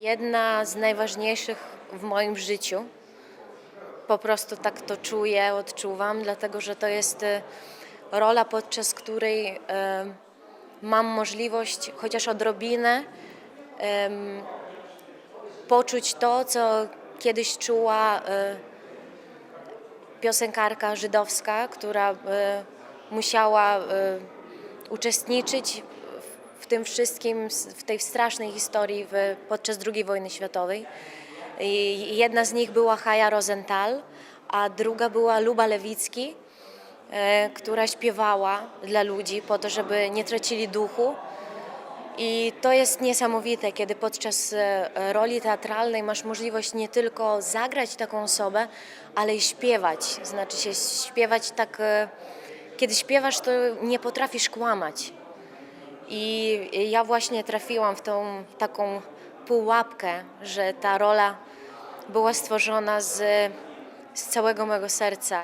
Jedna z najważniejszych w moim życiu. Po prostu tak to czuję, odczuwam, dlatego że to jest e, rola, podczas której e, mam możliwość chociaż odrobinę poczuć to, co kiedyś czuła e, piosenkarka żydowska, która musiała uczestniczyć tym wszystkim, w tej strasznej historii w, podczas II wojny światowej. I jedna z nich była Haja Rosenthal, a druga była Luba Lewicki, e, która śpiewała dla ludzi po to, żeby nie tracili duchu. I to jest niesamowite, kiedy podczas e, roli teatralnej masz możliwość nie tylko zagrać taką osobę, ale i śpiewać. Znaczy się śpiewać tak, e, kiedy śpiewasz, to nie potrafisz kłamać. I ja właśnie trafiłam w tą taką pułapkę, że ta rola była stworzona z, z całego mego serca.